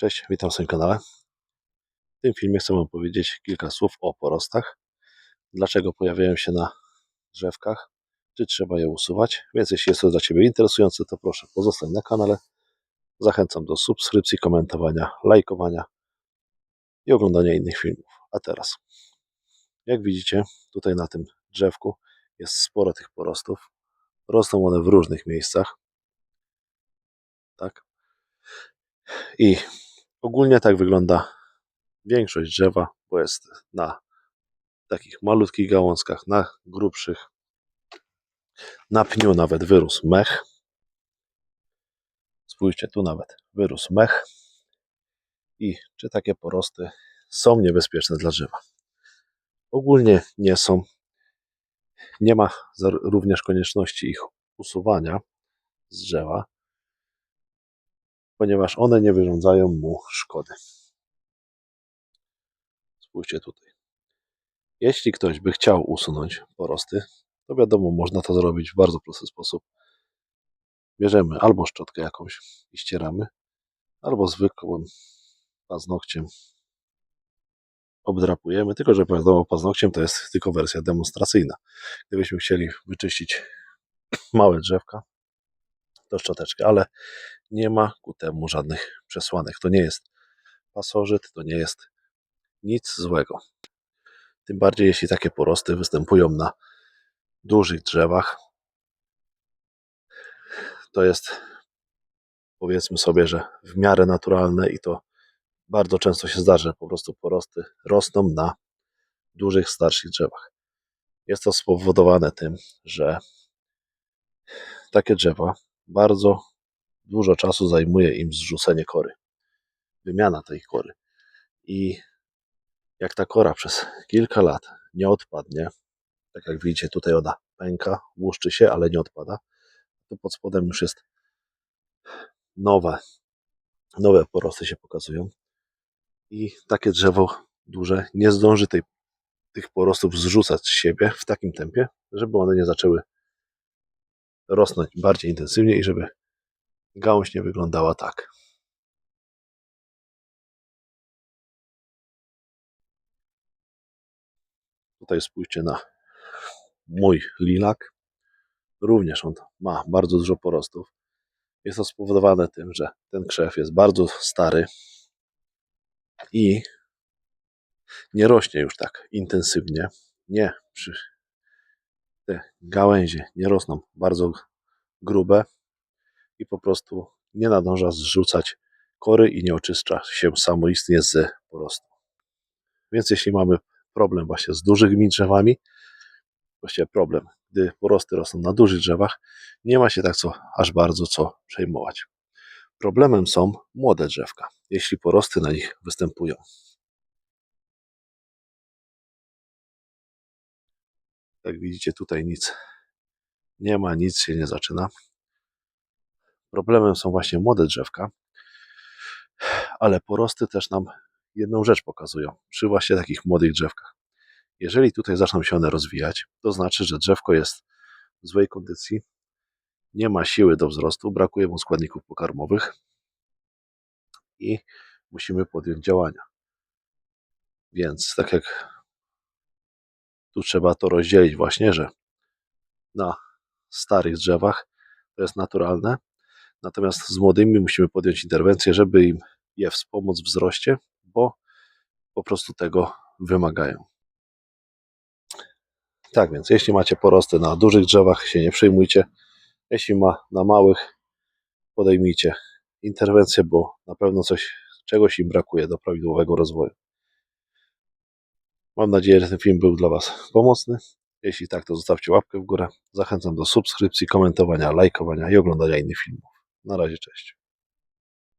Cześć, witam w swoim kanale. W tym filmie chcę Wam powiedzieć kilka słów o porostach. Dlaczego pojawiają się na drzewkach, czy trzeba je usuwać. Więc jeśli jest to dla Ciebie interesujące, to proszę pozostań na kanale. Zachęcam do subskrypcji, komentowania, lajkowania i oglądania innych filmów. A teraz, jak widzicie, tutaj na tym drzewku jest sporo tych porostów. Rosną one w różnych miejscach. Tak. I ogólnie tak wygląda większość drzewa, bo jest na takich malutkich gałązkach, na grubszych. Na pniu nawet wyrósł mech. Spójrzcie, tu nawet wyrósł mech. I czy takie porosty są niebezpieczne dla drzewa? Ogólnie nie są. Nie ma również konieczności ich usuwania z drzewa, ponieważ one nie wyrządzają mu szkody. Spójrzcie tutaj. Jeśli ktoś by chciał usunąć porosty, to wiadomo, można to zrobić w bardzo prosty sposób. Bierzemy albo szczotkę jakąś i ścieramy, albo zwykłym paznokciem obdrapujemy, tylko że wiadomo, paznokciem to jest tylko wersja demonstracyjna. Gdybyśmy chcieli wyczyścić małe drzewka, to szczoteczkę, ale nie ma ku temu żadnych przesłanek. To nie jest pasożyt, to nie jest nic złego. Tym bardziej jeśli takie porosty występują na dużych drzewach, to jest powiedzmy sobie, że w miarę naturalne i to bardzo często się zdarza, po prostu porosty rosną na dużych, starszych drzewach. Jest to spowodowane tym, że takie drzewa bardzo dużo czasu zajmuje im zrzucenie kory, wymiana tej kory. I jak ta kora przez kilka lat nie odpadnie, tak jak widzicie tutaj ona pęka, łuszczy się, ale nie odpada, to pod spodem już jest nowe, nowe porosty się pokazują i takie drzewo duże nie zdąży tej, tych porostów zrzucać z siebie w takim tempie, żeby one nie zaczęły rosnąć bardziej intensywnie i żeby gałąź nie wyglądała tak. Tutaj spójrzcie na mój lilak. Również on ma bardzo dużo porostów. Jest to spowodowane tym, że ten krzew jest bardzo stary i nie rośnie już tak intensywnie. Nie, te gałęzie nie rosną bardzo grube i po prostu nie nadąża zrzucać kory i nie oczyszcza się samoistnie z porostu. Więc jeśli mamy problem właśnie z dużymi drzewami, właściwie problem, gdy porosty rosną na dużych drzewach, nie ma się tak co, aż bardzo co przejmować. Problemem są młode drzewka, jeśli porosty na nich występują. Jak widzicie, tutaj nic nie ma, nic się nie zaczyna. Problemem są właśnie młode drzewka, ale porosty też nam jedną rzecz pokazują przy właśnie takich młodych drzewkach. Jeżeli tutaj zaczną się one rozwijać, to znaczy, że drzewko jest w złej kondycji, nie ma siły do wzrostu, brakuje mu składników pokarmowych i musimy podjąć działania. Więc tak jak tu trzeba to rozdzielić właśnie, że na starych drzewach to jest naturalne, natomiast z młodymi musimy podjąć interwencję, żeby im je wspomóc w wzroście, bo po prostu tego wymagają. Tak więc, jeśli macie porosty na dużych drzewach, się nie przejmujcie. Jeśli ma na małych, podejmijcie interwencję, bo na pewno coś, czegoś im brakuje do prawidłowego rozwoju. Mam nadzieję, że ten film był dla Was pomocny. Jeśli tak, to zostawcie łapkę w górę. Zachęcam do subskrypcji, komentowania, lajkowania i oglądania innych filmów. Na razie, cześć.